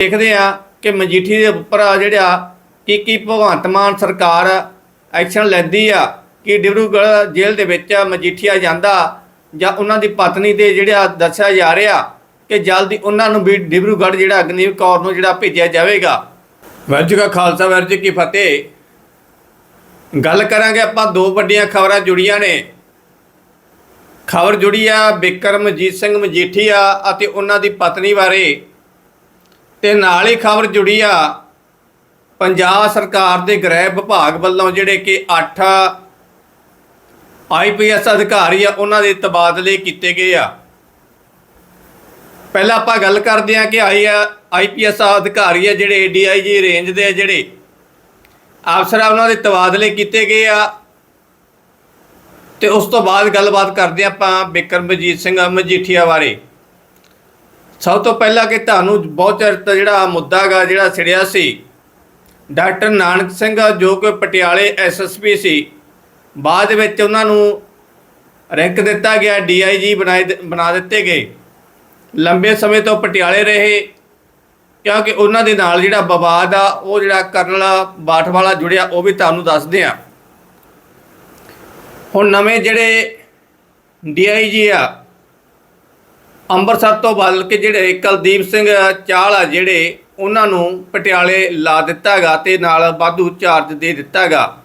ਦੇਖਦੇ ਆ ਕਿ ਮਜੀਠੀ ਦੇ ਉੱਪਰ ਆ ਜਿਹੜਾ ਕੀ ਕੀ ਭਗਵੰਤ ਮਾਨ ਸਰਕਾਰ ਐਕਸ਼ਨ ਲੈਂਦੀ ਆ, ਕਿ ਡਿਬਰੂਗੜ੍ਹ ਜੇਲ੍ਹ ਦੇ ਵਿੱਚ ਮਜੀਠੀਆ ਜਾਂਦਾ ਜਾਂ ਉਹਨਾਂ ਦੀ ਪਤਨੀ ਦੇ ਜਿਹੜਾ ਦੱਸਿਆ ਜਾ ਰਿਹਾ ਕਿ ਜਲਦੀ ਉਹਨਾਂ ਨੂੰ ਵੀ ਡਿਬਰੂਗੜ੍ਹ ਜਿਹੜਾ ਅਗਨੀਵ ਕੌਰ ਨੂੰ ਜਿਹੜਾ ਭੇਜਿਆ ਜਾਵੇਗਾ। ਵਾਹਿਗੁਰੂ ਜੀ ਕਾ ਖਾਲਸਾ ਵਾਹਿਗੁਰੂ ਜੀ ਕੀ ਫਤਿਹ। ਗੱਲ ਕਰਾਂਗੇ ਆਪਾਂ ਦੋ ਵੱਡੀਆਂ ਖਬਰਾਂ ਜੁੜੀਆਂ ਨੇ। ਖਬਰ ਜੁੜੀ ਆ ਬਿਕਰਮਜੀਤ ਸਿੰਘ ਮਜੀਠੀਆ ਅਤੇ ਉਹਨਾਂ ਦੀ ਪਤਨੀ ਬਾਰੇ। ਤੇ ਨਾਲ ਹੀ ਖਬਰ ਜੁੜੀ ਆ, ਪੰਜਾਬ ਸਰਕਾਰ ਦੇ ਗ੍ਰਹਿ ਵਿਭਾਗ ਵੱਲੋਂ ਜਿਹੜੇ ਕਿ 8 ਆਈਪੀਐਸ ਅਧਿਕਾਰੀ ਆ, ਉਹਨਾਂ ਦੇ ਤਬਾਦਲੇ ਕੀਤੇ ਗਏ ਆ। ਪਹਿਲਾਂ ਆਪਾਂ ਗੱਲ ਕਰਦੇ ਆ ਕਿ ਆਈ ਆਈਪੀਐਸ ਅਧਿਕਾਰੀ ਆ, ਜਿਹੜੇ ਡੀਆਈਜੀ ਰੇਂਜ ਦੇ ਆ ਜਿਹੜੇ, ਅਫਸਰ ਆ ਉਹਨਾਂ ਦੇ ਤਬਾਦਲੇ ਕੀਤੇ ਗਏ ਆ। ਤੇ ਉਸ ਤੋਂ ਬਾਅਦ ਗੱਲਬਾਤ ਕਰਦੇ ਹਾਂ ਆਪਾਂ ਬਿਕਰਮਜੀਤ ਸਿੰਘ ਮਜੀਠੀਆ ਬਾਰੇ। ਸਭ ਤੋਂ ਪਹਿਲਾਂ ਕਿ ਤੁਹਾਨੂੰ ਬਹੁਤ ਚਿਰ ਜਿਹੜਾ ਮੁੱਦਾ ਗਾ ਜਿਹੜਾ ਛਿੜਿਆ ਸੀ, ਡਾਕਟਰ ਨਾਨਕ ਸਿੰਘ ਜੋ ਕਿ ਪਟਿਆਲੇ ਐਸਐਸਪੀ ਸੀ, ਬਾਅਦ ਵਿੱਚ ਉਹਨਾਂ ਨੂੰ ਰੈਂਕ ਦਿੱਤਾ ਗਿਆ ਡੀਆਈਜੀ ਬਣਾਏ ਬਣਾ ਦਿੱਤੇ ਗਏ। ਲੰਬੇ ਸਮੇਂ ਤੋਂ ਪਟਿਆਲੇ ਰਹੇ, ਕਿਉਂਕਿ ਉਹਨਾਂ ਦੇ ਨਾਲ ਜਿਹੜਾ ਵਿਵਾਦ ਆ, ਉਹ ਜਿਹੜਾ ਕਰਨਲ ਬਾਠਵਾਲਾ ਜੁੜਿਆ, ਉਹ ਵੀ ਤੁਹਾਨੂੰ ਦੱਸਦੇ ਆ ਹੁਣ ਨਵੇਂ ਜਿਹੜੇ ਡੀਆਈਜੀ ਆ ਅੰਮ੍ਰਿਤਸਰ ਤੋਂ ਬਦਲ ਕੇ ਜਿਹੜੇ ਕੁਲਦੀਪ ਸਿੰਘ ਚਾਹਲ ਆ ਜਿਹੜੇ, ਉਹਨਾਂ ਨੂੰ ਪਟਿਆਲੇ ਲਾ ਦਿੱਤਾਗਾ ਤੇ ਨਾਲ ਵਾਧੂ ਚਾਰਜ ਦੇ ਦਿੱਤਾਗਾ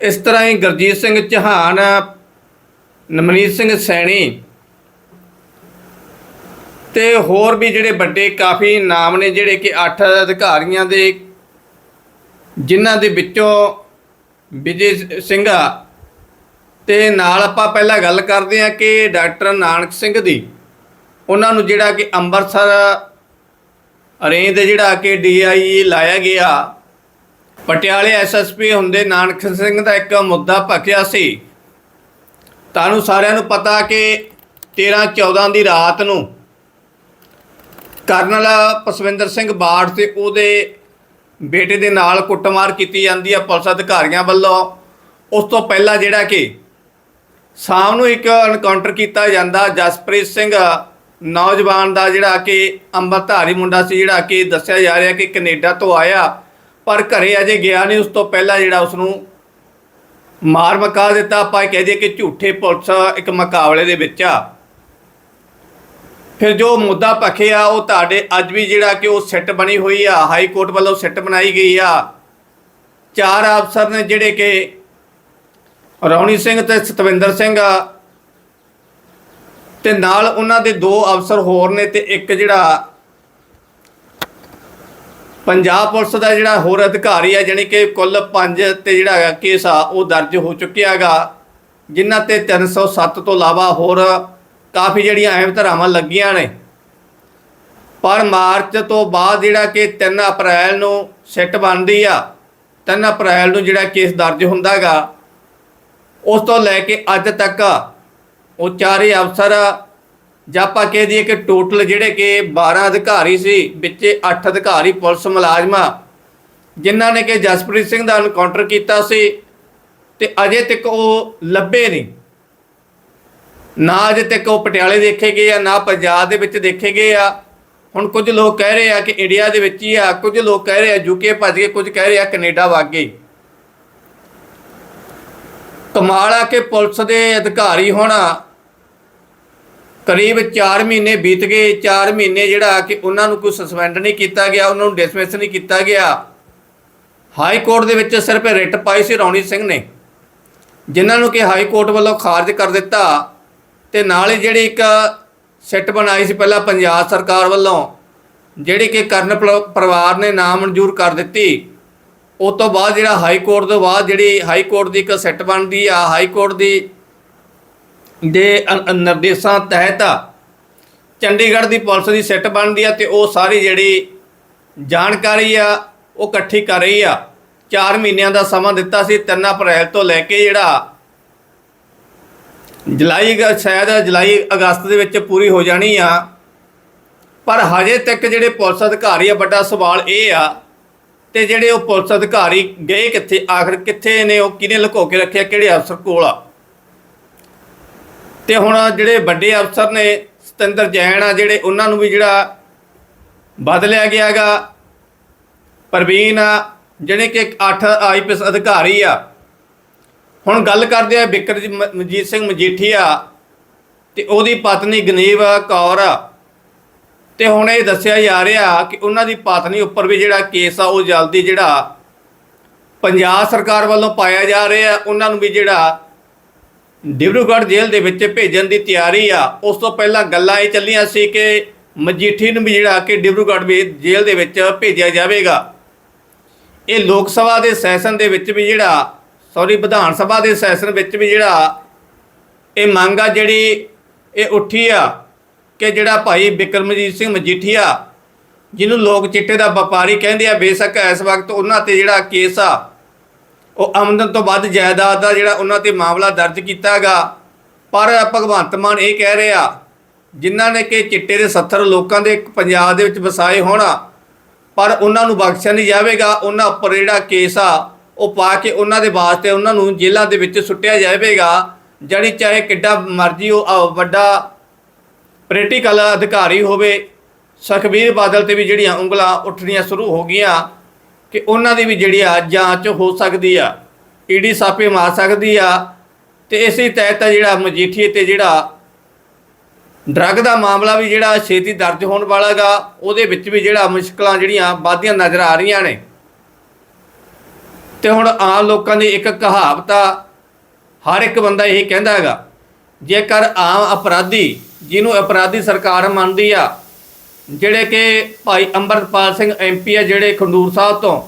ਇਸ ਤਰ੍ਹਾਂ ਹੀ ਗੁਰਜੀਤ ਸਿੰਘ ਚੌਹਾਨ, ਨਮਨੀਤ ਸਿੰਘ ਸੈਣੀ ਤੇ ਹੋਰ ਵੀ ਜਿਹੜੇ ਵੱਡੇ ਕਾਫੀ ਨਾਮ ਨੇ ਜਿਹੜੇ ਕਿ 8 ਅਧਿਕਾਰੀਆਂ ਦੇ, ਜਿਨ੍ਹਾਂ ਦੇ ਵਿੱਚੋਂ ਵਿਜੇ ਸਿੰਘਾ ਤੇ ਨਾਲ ਆਪਾਂ ਪਹਿਲਾਂ ਗੱਲ ਕਰਦੇ ਹਾਂ ਕਿ ਡਾਕਟਰ ਨਾਨਕ ਸਿੰਘ ਦੀ। ਉਹਨਾਂ ਨੂੰ ਜਿਹੜਾ ਕਿ ਅੰਮ੍ਰਿਤਸਰ ਰੇਂਜ ਜਿਹੜਾ ਕਿ ਡੀਆਈ ਲਾਇਆ ਗਿਆ। ਪਟਿਆਲੇ ਐਸਐਸਪੀ ਹੁੰਦੇ ਨਾਨਕ ਸਿੰਘ ਦਾ ਇੱਕ ਮੁੱਦਾ ਭਖਿਆ ਸੀ। ਤੁਹਾਨੂੰ ਸਾਰਿਆਂ ਨੂੰ ਪਤਾ ਕਿ 13 14 ਦੀ ਰਾਤ ਨੂੰ ਕਰਨਲ ਪਸਵਿੰਦਰ ਸਿੰਘ ਬਾੜ ਤੇ ਉਹਦੇ ਬੇਟੇ ਦੇ ਨਾਲ ਕੁੱਟਮਾਰ ਕੀਤੀ ਜਾਂਦੀ ਹੈ ਪੁਲਿਸ ਅਧਿਕਾਰੀਆਂ ਵੱਲੋਂ। ਉਸ ਤੋਂ ਪਹਿਲਾਂ ਜਿਹੜਾ ਕਿ ਸ਼ਾਮ ਨੂੰ ਇੱਕ ਐਨਕਾਊਂਟਰ ਕੀਤਾ ਜਾਂਦਾ ਜਸਪ੍ਰੀਤ ਸਿੰਘ ਨੌਜਵਾਨ ਦਾ ਜਿਹੜਾ ਕਿ ਅੰਮ੍ਰਿਤਧਾਰੀ ਮੁੰਡਾ ਸੀ, ਜਿਹੜਾ ਕਿ ਦੱਸਿਆ ਜਾ ਰਿਹਾ ਕਿ ਕੈਨੇਡਾ ਤੋਂ ਆਇਆ, ਪਰ ਘਰੇ ਅਜੇ ਗਿਆ ਨਹੀਂ, ਉਸ ਤੋਂ ਪਹਿਲਾਂ ਜਿਹੜਾ ਉਸ ਨੂੰ ਮਾਰ ਮਕਾ ਦਿੱਤਾ। ਆਪਾਂ ਕਹਿ ਦਈਏ ਕਿ ਝੂਠੇ ਪੁਲਿਸ ਇੱਕ ਮੁਕਾਬਲੇ ਦੇ ਵਿੱਚ ਆ। ਫਿਰ ਜੋ ਮੁੱਦਾ ਭਖਿਆ ਉਹ ਤੁਹਾਡੇ ਅੱਜ ਵੀ ਜਿਹੜਾ ਕਿ ਉਹ ਸੈੱਟ ਬਣੀ ਹੋਈ ਆ, ਹਾਈ ਕੋਰਟ ਵੱਲੋਂ ਸੈੱਟ ਬਣਾਈ ਗਈ ਆ। ਚਾਰ ਅਫਸਰ ਨੇ ਜਿਹੜੇ ਕਿ ਰੌਣੀ ਸਿੰਘ ਤੇ ਸਤਵਿੰਦਰ ਸਿੰਘ ਤੇ ਨਾਲ ਉਹਨਾਂ ਦੇ ਦੋ ਅਫਸਰ ਹੋਰ ਨੇ ਤੇ ਇੱਕ ਜਿਹੜਾ ਪੰਜਾਬ ਪੁਲਿਸ ਦਾ ਜਿਹੜਾ ਹੋਰ ਅਧਿਕਾਰੀ ਆ, ਜਾਣੀ ਕਿ ਕੁੱਲ 5 ਤੇ ਜਿਹੜਾ ਕੇਸ ਆ, ਉਹ ਦਰਜ ਹੋ ਚੁੱਕਿਆ ਹੈਗਾ, ਜਿਨ੍ਹਾਂ ਤੇ 307 ਤੋਂ ਇਲਾਵਾ ਹੋਰ ਕਾਫੀ ਜਿਹੜੀਆਂ ਅਹਿਮ ਧਰਾਵਾਂ ਲੱਗੀਆਂ ਨੇ। ਪਰ ਮਾਰਚ ਤੋਂ ਬਾਅਦ ਜਿਹੜਾ ਕਿ 3 ਅਪ੍ਰੈਲ ਨੂੰ ਸਿੱਟ ਬਣਦੀ ਆ 3 ਅਪ੍ਰੈਲ ਨੂੰ ਜਿਹੜਾ ਕੇਸ ਦਰਜ ਹੁੰਦਾਗਾ ਉਸ ਤੋਂ ਲੈ ਕੇ ਅੱਜ ਤੱਕ ਉਹ ਚਾਰੇ ਅਫਸਰ, ਜਾਂ ਆਪਾਂ ਕਹਿ ਦਈਏ ਕਿ ਟੋਟਲ ਜਿਹੜੇ ਕਿ 12 ਅਧਿਕਾਰੀ ਸੀ, ਵਿੱਚ 8 ਅਧਿਕਾਰੀ ਪੁਲਿਸ ਮੁਲਾਜ਼ਮਾਂ ਜਿਨ੍ਹਾਂ ਨੇ ਕਿ ਜਸਪ੍ਰੀਤ ਸਿੰਘ ਦਾ ਐਨਕਾਊਂਟਰ ਕੀਤਾ ਸੀ, ਤੇ ਅਜੇ ਤੱਕ ਉਹ ਲੱਭੇ ਨਹੀਂ। ਨਾ ਅਜੇ ਤੱਕ ਉਹ ਪਟਿਆਲੇ ਦੇਖੇ ਗਏ ਆ, ਨਾ ਪੰਜਾਬ ਦੇ ਵਿੱਚ ਦੇਖੇ ਗਏ ਆ। ਹੁਣ ਕੁਝ ਲੋਕ ਕਹਿ ਰਹੇ ਆ ਕਿ ਇੰਡੀਆ ਦੇ ਵਿੱਚ ਹੀ ਆ, ਕੁਝ ਲੋਕ ਕਹਿ ਰਹੇ ਆ ਯੂਕੇ ਭੱਜ ਗਏ, ਕੁਝ ਕਹਿ ਰਹੇ ਆ ਕੈਨੇਡਾ ਵਗ ਗਏ। ਕਮਾਲ ਆ ਕਿ ਪੁਲਿਸ ਦੇ ਅਧਿਕਾਰੀ ਹੋਣਾ ਕਰੀਬ 4 ਮਹੀਨੇ ਬੀਤ ਗਏ 4 ਮਹੀਨੇ ਜਿਹੜਾ ਕਿ ਉਹਨਾਂ ਨੂੰ ਕੋਈ ਸਸਪੈਂਡ ਨਹੀਂ ਕੀਤਾ ਗਿਆ, ਉਹਨਾਂ ਨੂੰ ਡਿਸਮਿਸ ਨਹੀਂ ਕੀਤਾ ਗਿਆ। ਹਾਈ ਕੋਰਟ ਦੇ ਵਿੱਚ ਸਿਰਫ ਰਿਟ ਪਾਈ ਸੀ ਰੌਣੀ ਸਿੰਘ ਨੇ, ਜਿਨ੍ਹਾਂ ਨੂੰ ਕਿ ਹਾਈ ਕੋਰਟ ਵੱਲੋਂ ਖਾਰਜ ਕਰ ਦਿੱਤਾ ਤੇ ਨਾਲ ਹੀ ਜਿਹੜੀ ਇੱਕ ਸੈੱਟ ਬਣਾਈ ਸੀ ਪਹਿਲਾਂ ਪੰਜਾਬ ਸਰਕਾਰ ਵੱਲੋਂ, ਜਿਹੜੀ ਕਿ ਕਰਨ ਪਰਿਵਾਰ ਨੇ ਨਾਮਨਜ਼ੂਰ ਕਰ ਦਿੱਤੀ। ਉਸ ਤੋਂ ਬਾਅਦ ਜਿਹੜਾ ਹਾਈ ਕੋਰਟ ਤੋਂ ਬਾਅਦ ਜਿਹੜੀ ਹਾਈ ਕੋਰਟ ਦੀ ਇੱਕ ਸੈੱਟ ਬਣਦੀ ਆ ਹਾਈ ਕੋਰਟ ਦੀ ਦੇ ਅਨ- ਨਿਰਦੇਸ਼ਾਂ ਤਹਿਤ ਚੰਡੀਗੜ੍ਹ ਦੀ ਪੁਲਿਸ ਦੀ ਸਿੱਟ ਬਣਦੀ ਆ ਤੇ ਉਹ ਸਾਰੀ ਜਿਹੜੀ ਜਾਣਕਾਰੀ ਆ, ਉਹ ਇਕੱਠੀ ਕਰ ਰਹੀ ਆ। 4 ਮਹੀਨਿਆਂ ਦਾ ਸਮਾਂ ਦਿੱਤਾ ਸੀ 3 ਅਪ੍ਰੈਲ ਤੋਂ ਲੈ ਕੇ ਜਿਹੜਾ ਜੁਲਾਈ ਸ਼ਾਇਦ ਜੁਲਾਈ, ਅਗਸਤ ਦੇ ਵਿੱਚ ਪੂਰੀ ਹੋ ਜਾਣੀ ਆ। ਪਰ ਹਜੇ ਤੱਕ ਜਿਹੜੇ ਪੁਲਿਸ ਅਧਿਕਾਰੀ ਆ, ਵੱਡਾ ਸਵਾਲ ਇਹ ਆ ਤੇ ਜਿਹੜੇ ਉਹ ਪੁਲਿਸ ਅਧਿਕਾਰੀ ਗਏ ਕਿੱਥੇ, ਆਖਰ ਕਿੱਥੇ ਨੇ, ਉਹ ਕਿਹਨੇ ਲੁਕੋ ਕੇ ਰੱਖਿਆ, ਕਿਹੜੇ ਅਫਸਰ ਕੋਲ ਆ? ਤੇ ਹੁਣ ਜਿਹੜੇ ਵੱਡੇ ਅਫਸਰ ਨੇ, ਸਤਿੰਦਰ ਜੈਨ ਆ ਜਿਹੜੇ, ਉਹਨਾਂ ਨੂੰ ਵੀ ਜਿਹੜਾ ਬਦਲਿਆ ਗਿਆਗਾ ਪ੍ਰਵੀਨ ਆ ਜਿਹੜੇ ਕਿ 8 ਆਈਪੀਐਸ ਅਧਿਕਾਰੀ ਆ। ਹੁਣ ਗੱਲ ਕਰਦੇ ਆ ਬਿਕਰਮਜੀਤ ਸਿੰਘ ਮਜੀਠੀਆ ਤੇ ਉਹਦੀ ਪਤਨੀ ਗਨੀਵ ਕੌਰ ਤੇ ਹੁਣ ਇਹ ਦੱਸਿਆ ਜਾ ਰਿਹਾ ਕਿ ਉਹਨਾਂ ਦੀ ਪਤਨੀ ਉੱਪਰ ਵੀ ਜਿਹੜਾ ਕੇਸ ਆ, ਉਹ ਜਲਦੀ ਜਿਹੜਾ ਪੰਜਾਬ ਸਰਕਾਰ ਵੱਲੋਂ ਪਾਇਆ ਜਾ ਰਿਹਾ। ਉਹਨਾਂ ਨੂੰ ਵੀ ਜਿਹੜਾ ਡਿਬਰੂਗੜ੍ਹ ਜੇਲ੍ਹ ਦੇ ਵਿੱਚ ਭੇਜਣ ਦੀ ਤਿਆਰੀ ਆ। ਉਸ ਤੋਂ ਪਹਿਲਾਂ ਗੱਲਾਂ ਇਹ ਚੱਲੀਆਂ ਸੀ ਕਿ ਮਜੀਠੀ ਨੂੰ ਵੀ ਜਿਹੜਾ ਕਿ ਡਿਬਰੂਗੜ੍ਹ ਵੀ ਜੇਲ੍ਹ ਦੇ ਵਿੱਚ ਭੇਜਿਆ ਜਾਵੇਗਾ। ਇਹ ਲੋਕ ਸਭਾ ਦੇ ਸੈਸ਼ਨ ਦੇ ਵਿੱਚ ਵੀ ਜਿਹੜਾ, ਸੌਰੀ, ਵਿਧਾਨ ਸਭਾ ਦੇ ਸੈਸ਼ਨ ਵਿੱਚ ਵੀ ਜਿਹੜਾ, ਇਹ ਮੰਗ ਆ ਜਿਹੜੀ ਇਹ ਉੱਠੀ ਆ ਕਿ ਜਿਹੜਾ ਭਾਈ ਬਿਕਰਮਜੀਤ ਸਿੰਘ ਮਜੀਠੀਆ ਜਿਹਨੂੰ ਲੋਕ ਚਿੱਟੇ ਦਾ ਵਪਾਰੀ ਕਹਿੰਦੇ ਆ, ਬੇਸ਼ੱਕ ਇਸ ਵਕਤ ਉਹਨਾਂ ਤੇ ਜਿਹੜਾ ਕੇਸ ਆ ਉਹ ਆਮਦਨ ਤੋਂ ਵੱਧ ਜਾਇਦਾਦ ਦਾ ਜਿਹੜਾ ਉਹਨਾਂ ਤੇ ਮਾਮਲਾ ਦਰਜ ਕੀਤਾਗਾ ਪਰ ਭਗਵੰਤ ਮਾਨ ਇਹ ਕਹਿ ਰਿਹਾ ਜਿਨ੍ਹਾਂ ਨੇ ਕਿ ਚਿੱਟੇ ਦੇ 70 ਲੋਕਾਂ ਦੇ ਪੰਜਾਬ ਦੇ ਵਿੱਚ ਵਸਾਏ ਹੋਣਾ ਪਰ ਉਹਨਾਂ ਨੂੰ ਬਖਸ਼ਿਆ ਨਹੀਂ ਜਾਵੇਗਾ। ਉਹਨਾਂ ਉੱਪਰ ਜਿਹੜਾ ਕੇਸ ਆ ਉਹ ਪਾ ਕੇ ਉਹਨਾਂ ਦੇ ਵਾਸਤੇ ਉਹਨਾਂ ਨੂੰ ਜੇਲ੍ਹਾਂ ਦੇ ਵਿੱਚ ਸੁੱਟਿਆ ਜਾਵੇਗਾ। ਜਿਹੜੀ ਚਾਹੇ ਕਿੱਡਾ ਮਰਜ਼ੀ ਉਹ ਅ, ਵੱਡਾ ਪੋਲੀਟੀਕਲ ਅਧਿਕਾਰੀ ਹੋਵੇ ਸੁਖਬੀਰ ਬਾਦਲ ਤੇ ਵੀ ਜਿਹੜੀਆਂ ਉਂਗਲਾਂ ਉੱਠਣੀਆਂ ਸ਼ੁਰੂ ਹੋ ਗਈਆਂ। ਕਿ ਉਹਨਾਂ ਦੀ ਵੀ ਜਿਹੜੀ ਆ ਜਾਂਚ ਹੋ ਸਕਦੀ ਆ ਈਡੀ ਸਾਪੇ ਮਾਰ ਸਕਦੀ ਆ, ਤੇ ਇਸੇ ਤਹਿਤ ਜਿਹੜਾ ਮਜੀਠੀਏ ਤੇ ਜਿਹੜਾ ਡਰੱਗ ਦਾ ਮਾਮਲਾ ਵੀ ਜਿਹੜਾ ਛੇਤੀ ਦਰਜ ਹੋਣ ਵਾਲਾਗਾ ਉਹਦੇ ਵਿੱਚ ਵੀ ਜਿਹੜਾ ਮੁਸ਼ਕਲਾਂ ਜਿਹੜੀਆਂ ਵਾਧੀਆਂ ਨਜ਼ਰ ਆ ਰਹੀਆਂ ਨੇ। ਤੇ ਹੁਣ ਆਮ ਲੋਕਾਂ ਦੀ ਇੱਕ ਕਹਾਵਤ ਆ, ਹਰ ਇੱਕ ਬੰਦਾ ਇਹ ਕਹਿੰਦਾ ਹੈਗਾ, ਜੇਕਰ ਆਮ ਅਪਰਾਧੀ ਜਿਹਨੂੰ ਅਪਰਾਧੀ ਸਰਕਾਰ ਮੰਨਦੀ ਆ ਜਿਹੜੇ ਕਿ ਭਾਈ ਅੰਮ੍ਰਿਤਪਾਲ ਸਿੰਘ ਐਮਪੀ ਆ ਜਿਹੜੇ ਖੰਡੂਰ ਸਾਹਿਬ ਤੋਂ।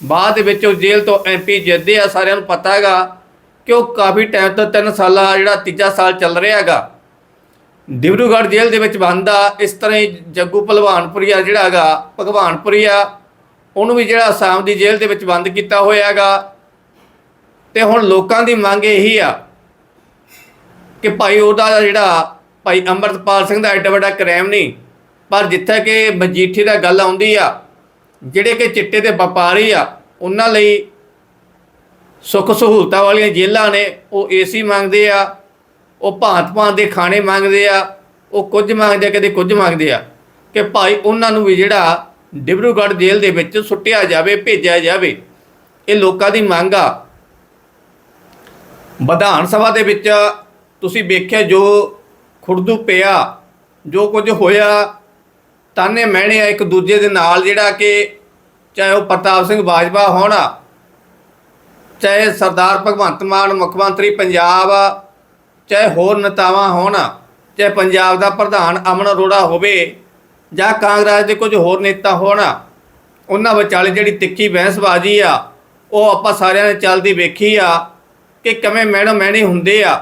ਬਾਅਦ ਦੇ ਵਿੱਚ ਉਹ ਜੇਲ੍ਹ ਤੋਂ ਐਮਪੀ ਜਿੱਤਦੇ ਆ, ਸਾਰਿਆਂ ਨੂੰ ਪਤਾ ਹੈਗਾ ਕਿ ਉਹ ਕਾਫੀ ਟਾਈਮ ਤੋਂ 3 ਸਾਲਾ ਜਿਹੜਾ ਤੀਜਾ ਸਾਲ ਚੱਲ ਰਿਹਾ ਹੈਗਾ। ਡਿਬਰੂਗੜ੍ਹ ਜੇਲ੍ਹ ਦੇ ਵਿੱਚ ਬੰਦ ਆ ਇਸ ਤਰ੍ਹਾਂ ਹੀ ਜੱਗੂ ਭਲਵਾਨਪੁਰੀਆ ਜਿਹੜਾ ਹੈਗਾ, ਭਗਵਾਨਪੁਰੀਆ, ਉਹਨੂੰ ਵੀ ਜਿਹੜਾ ਅਸਾਮ ਦੀ ਜੇਲ੍ਹ ਦੇ ਵਿੱਚ ਬੰਦ ਕੀਤਾ ਹੋਇਆ ਹੈਗਾ। ਤੇ ਹੁਣ ਲੋਕਾਂ ਦੀ ਮੰਗ ਇਹੀ ਆ ਕਿ ਭਾਈ ਉਹਦਾ ਜਿਹੜਾ ਭਾਈ ਅੰਮ੍ਰਿਤਪਾਲ ਸਿੰਘ ਦਾ ਐਡਾ ਵੱਡਾ ਕ੍ਰਾਈਮ ਨਹੀਂ ਪਰ ਜਿੱਥੇ ਕਿ ਮਜੀਠੀ ਦਾ ਗੱਲ ਆਉਂਦੀ ਆ, ਜਿਹੜੇ ਕਿ ਚਿੱਟੇ ਦੇ ਵਪਾਰੀ ਆ, ਉਹਨਾਂ ਲਈ ਸੁੱਖ ਸਹੂਲਤਾਂ ਵਾਲੀਆਂ ਜੇਲ੍ਹਾਂ ਨੇ, ਉਹ ਏਸੀ ਮੰਗਦੇ ਆ, ਉਹ ਭਾਂਤ ਭਾਂਤ ਦੇ ਖਾਣੇ ਮੰਗਦੇ ਆ, ਉਹ ਕੁਝ ਮੰਗਦੇ ਆ, ਕਦੇ ਕੁਝ ਮੰਗਦੇ ਆ, ਕਿ ਭਾਈ ਉਹਨਾਂ ਨੂੰ ਵੀ ਜਿਹੜਾ ਡਿਬਰੂਗੜ੍ਹ ਜੇਲ੍ਹ ਦੇ ਵਿੱਚ ਸੁੱਟਿਆ ਜਾਵੇ, ਭੇਜਿਆ ਜਾਵੇ, ਇਹ ਲੋਕਾਂ ਦੀ ਮੰਗ ਆ। ਵਿਧਾਨ ਸਭਾ ਦੇ ਵਿੱਚ ਤੁਸੀਂ ਵੇਖਿਆ ਜੋ ਖੁਰਦੂ ਪਿਆ, ਜੋ ਕੁਝ ਹੋਇਆ ਤਾਨੇ ਮਹਿਣੇ ਆ, ਇੱਕ ਦੂਜੇ ਦੇ ਨਾਲ ਜਿਹੜਾ ਕਿ ਚਾਹੇ ਉਹ ਪ੍ਰਤਾਪ ਸਿੰਘ ਬਾਜਵਾ ਹੋਣ, ਚਾਹੇ ਸਰਦਾਰ ਭਗਵੰਤ ਮਾਨ, ਮੁੱਖ ਮੰਤਰੀ ਪੰਜਾਬ, ਚਾਹੇ ਹੋਰ ਨੇਤਾਵਾਂ ਹੋਣ, ਚਾਹੇ ਪੰਜਾਬ ਦਾ ਪ੍ਰਧਾਨ ਅਮਨ ਅਰੋੜਾ ਹੋਵੇ ਜਾਂ ਕਾਂਗਰਸ ਦੇ ਕੁਝ ਹੋਰ ਨੇਤਾ ਹੋਣ, ਉਹਨਾਂ ਵਿਚਾਲੇ ਜਿਹੜੀ ਤਿੱਖੀ ਬਹਿਸਬਾਜ਼ੀ ਆ, ਉਹ ਆਪਾਂ ਸਾਰਿਆਂ ਨੇ ਚੱਲਦੀ ਵੇਖੀ ਆ ਕਿ ਕਿਵੇਂ ਮੈਡਮ ਮੈਣੇ ਹੁੰਦੇ ਆ।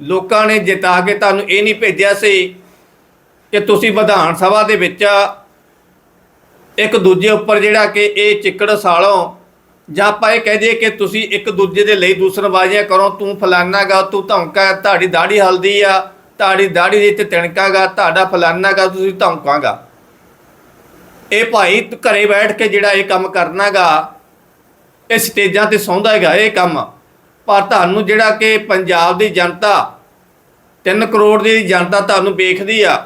ਲੋਕਾਂ ਨੇ ਜਿਤਾ ਕੇ ਤੁਹਾਨੂੰ ਇਹ ਨਹੀਂ ਭੇਜਿਆ ਸੀ ਕਿ ਤੁਸੀਂ ਵਿਧਾਨ ਸਭਾ ਦੇ ਵਿੱਚ ਇੱਕ ਦੂਜੇ ਉੱਪਰ ਜਿਹੜਾ ਕਿ ਇਹ ਚਿੱਕੜ ਸਾਲੋ ਜਾਂ ਆਪਾਂ ਇਹ ਕਹਿ ਦਈਏ ਕਿ ਤੁਸੀਂ ਇੱਕ ਦੂਜੇ ਦੇ ਲਈ ਦੂਸਰਬਾਜ਼ੀਆਂ ਕਰੋ, ਤੂੰ ਫਲਾਨਾਗਾ ਤੂੰ ਧੌਂਕਾ, ਤੁਹਾਡੀ ਦਾੜੀ ਹਲਦੀ ਆ, ਤੁਹਾਡੀ ਦਾੜੀ ਦੇ ਤੇ ਤਿਣਕਾਗਾ ਤੁਹਾਡਾ ਫਲਾਨਾਗਾ ਤੁਸੀਂ ਧੌਂਕਾਗਾ ਇਹ ਭਾਈ ਤੂੰ ਘਰੇ ਬੈਠ ਕੇ ਜਿਹੜਾ ਇਹ ਕੰਮ ਕਰਨਾਗਾ ਇਹ ਸਟੇਜਾਂ ਤੇ ਸੌਂਦਾ ਹੈਗਾ ਇਹ ਕੰਮ। ਪਰ ਤੁਹਾਨੂੰ ਜਿਹੜਾ ਕਿ ਪੰਜਾਬ ਦੀ ਜਨਤਾ 3 ਕਰੋੜ ਦੀ ਜਨਤਾ ਤੁਹਾਨੂੰ ਵੇਖਦੀ ਆ।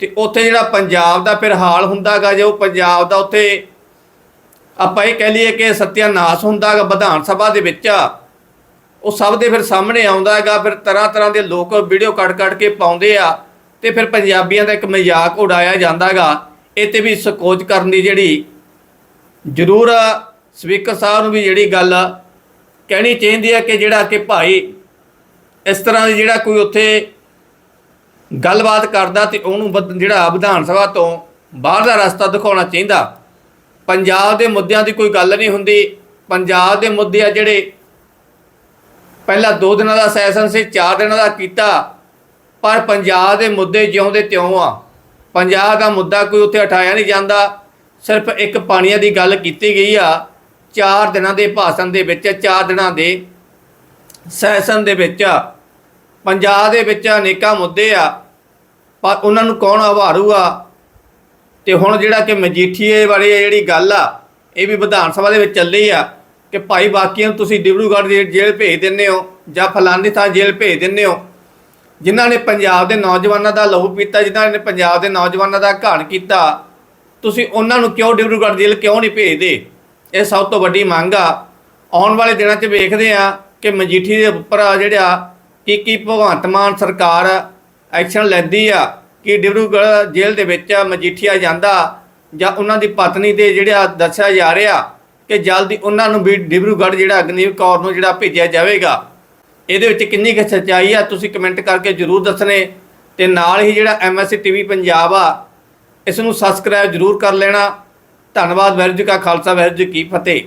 ਤੇ ਉੱਥੇ ਜਿਹੜਾ ਪੰਜਾਬ ਦਾ ਫਿਰ ਹਾਲ ਹੁੰਦਾਗਾ, ਜੇ ਉਹ ਪੰਜਾਬ ਦਾ ਉੱਥੇ ਆਪਾਂ ਇਹ ਕਹਿ ਲਈਏ ਕਿ ਸਤਿਆਨਾਸ਼ ਹੁੰਦਾਗਾ ਵਿਧਾਨ ਸਭਾ ਦੇ ਵਿੱਚ, ਉਹ ਸਭ ਦੇ ਫਿਰ ਸਾਹਮਣੇ ਆਉਂਦਾ ਹੈਗਾ ਫਿਰ ਤਰ੍ਹਾਂ ਤਰ੍ਹਾਂ ਦੇ ਲੋਕ ਵੀਡੀਓ ਕੱਟ ਕੱਟ ਕੇ ਪਾਉਂਦੇ ਆ, ਤੇ ਫਿਰ ਪੰਜਾਬੀਆਂ ਦਾ ਇੱਕ ਮਜ਼ਾਕ ਉਡਾਇਆ ਜਾਂਦਾ ਜਾਂਦਾਗਾ। ਇਹ ਤੇ ਵੀ ਸਕੋਚ ਕਰਨ ਦੀ ਜਿਹੜੀ ਜ਼ਰੂਰ ਸਪੀਕਰ ਸਾਹਿਬ ਨੂੰ ਵੀ ਜਿਹੜੀ ਗੱਲ ਕਹਿਣੀ ਚਾਹੀਦੀ ਹੈ ਕਿ ਜਿਹੜਾ ਕਿ ਭਾਈ ਇਸ ਤਰ੍ਹਾਂ ਦੀ ਜਿਹੜਾ ਕੋਈ ਉੱਥੇ ਗੱਲਬਾਤ ਕਰਦਾ ਤੇ ਉਹਨੂੰ ਵਧ- ਜਿਹੜਾ ਵਿਧਾਨ ਸਭਾ ਤੋਂ ਬਾਹਰ ਦਾ ਰਸਤਾ ਦਿਖਾਉਣਾ ਚਾਹੀਦਾ। ਪੰਜਾਬ ਦੇ ਮੁੱਦਿਆਂ ਦੀ ਕੋਈ ਗੱਲ ਨਹੀਂ ਹੁੰਦੀ। ਪੰਜਾਬ ਦੇ ਮੁੱਦੇ ਆ ਜਿਹੜੇ ਪਹਿਲਾਂ 2 ਦਿਨਾਂ ਦਾ ਸੈਸ਼ਨ ਸੀ 4 ਦਿਨਾਂ ਦਾ ਕੀਤਾ। ਪਰ ਪੰਜਾਬ ਦੇ ਮੁੱਦੇ ਜਿਉਂ ਦੇ ਤਿਉਂ ਆ। ਪੰਜਾਬ ਦਾ ਮੁੱਦਾ ਕੋਈ ਉੱਥੇ ਉਠਾਇਆ ਨਹੀਂ ਜਾਂਦਾ। ਸਿਰਫ ਇੱਕ ਪਾਣੀਆਂ ਦੀ ਗੱਲ ਕੀਤੀ ਗਈ ਆ। 4 ਦਿਨਾਂ ਦੇ ਭਾਸ਼ਣ ਦੇ ਵਿੱਚ 4 ਦਿਨਾਂ ਦੇ ਸੈਸ਼ਨ ਦੇ ਵਿੱਚ। ਪੰਜਾਬ ਦੇ ਵਿੱਚ ਅਨੇਕਾਂ ਮੁੱਦੇ ਆ, ਪਰ ਉਹਨਾਂ ਨੂੰ ਕੌਣ ਆਵਾਰੂ ਆ? ਤੇ ਹੁਣ ਜਿਹੜਾ ਕਿ ਮਜੀਠੀਏ ਵਾਲੀ ਜਿਹੜੀ ਗੱਲ ਆ, ਇਹ ਵੀ ਵਿਧਾਨ ਸਭਾ ਦੇ ਵਿੱਚ ਚੱਲੀ ਆ ਕਿ ਭਾਈ ਬਾਕੀਆਂ ਨੂੰ ਤੁਸੀਂ ਡਿਬਰੂਗੜ੍ਹ ਦੀ ਜੇਲ੍ਹ ਭੇਜ ਦਿੰਦੇ ਹੋ ਜਾਂ ਫਲਾਨੀ ਥਾਂ ਜੇਲ੍ਹ ਭੇਜ ਦਿੰਦੇ ਹੋ। ਜਿਨ੍ਹਾਂ ਨੇ ਪੰਜਾਬ ਦੇ ਨੌਜਵਾਨਾਂ ਦਾ ਲਹੂ ਪੀਤਾ, ਜਿਨ੍ਹਾਂ ਨੇ ਪੰਜਾਬ ਦੇ ਨੌਜਵਾਨਾਂ ਦਾ ਘਾਣ ਕੀਤਾ, ਤੁਸੀਂ ਉਹਨਾਂ ਨੂੰ ਕਿਉਂ ਡਿਬਰੂਗੜ੍ਹ ਜੇਲ੍ਹ ਕਿਉਂ ਨਹੀਂ ਭੇਜਦੇ? ਇਹ ਸਭ ਤੋਂ ਵੱਡੀ ਮੰਗ ਆ। ਆਉਣ ਵਾਲੇ ਦਿਨਾਂ 'ਚ ਵੇਖਦੇ ਆ ਕਿ ਮਜੀਠੀ ਦੇ ਉੱਪਰ ਆ ਜਿਹੜਾ ਕੀ ਕੀ ਭਗਵੰਤ ਮਾਨ ਸਰਕਾਰ ਐਕਸ਼ਨ ਲੈਂਦੀ ਆ ਕਿ ਡਿਬਰੂਗੜ੍ਹ ਜੇਲ੍ਹ ਦੇ ਵਿੱਚ ਮਜੀਠੀਆ ਜਾਂਦਾ ਜਾਂ ਉਹਨਾਂ ਦੀ ਪਤਨੀ ਦੇ ਜਿਹੜਾ ਦੱਸਿਆ ਜਾ ਰਿਹਾ ਕਿ ਜਲਦੀ ਉਹਨਾਂ ਨੂੰ ਵੀ ਡਿਬਰੂਗੜ੍ਹ ਜਿਹੜਾ ਅਗਨੀਵ ਕੌਰ ਨੂੰ ਜਿਹੜਾ ਭੇਜਿਆ ਜਾਵੇਗਾ। ਇਹਦੇ ਵਿੱਚ ਕਿੰਨੀ ਕੁ ਸੱਚਾਈ ਆ ਤੁਸੀਂ ਕਮੈਂਟ ਕਰਕੇ ਜਰੂਰ ਦੱਸਣੇ ਤੇ ਨਾਲ ਹੀ ਜਿਹੜਾ ਐਮਐਸਸੀ ਟੀਵੀ ਪੰਜਾਬ ਆ, ਇਸ ਨੂੰ ਸਬਸਕ੍ਰਾਈਬ ਜਰੂਰ ਕਰ ਲੈਣਾ। ਧੰਨਵਾਦ, ਵਾਹਿਗੁਰੂ ਜੀ ਕਾ ਖਾਲਸਾ, ਵਾਹਿਗੁਰੂ ਜੀ ਕੀ ਫਤਿਹ।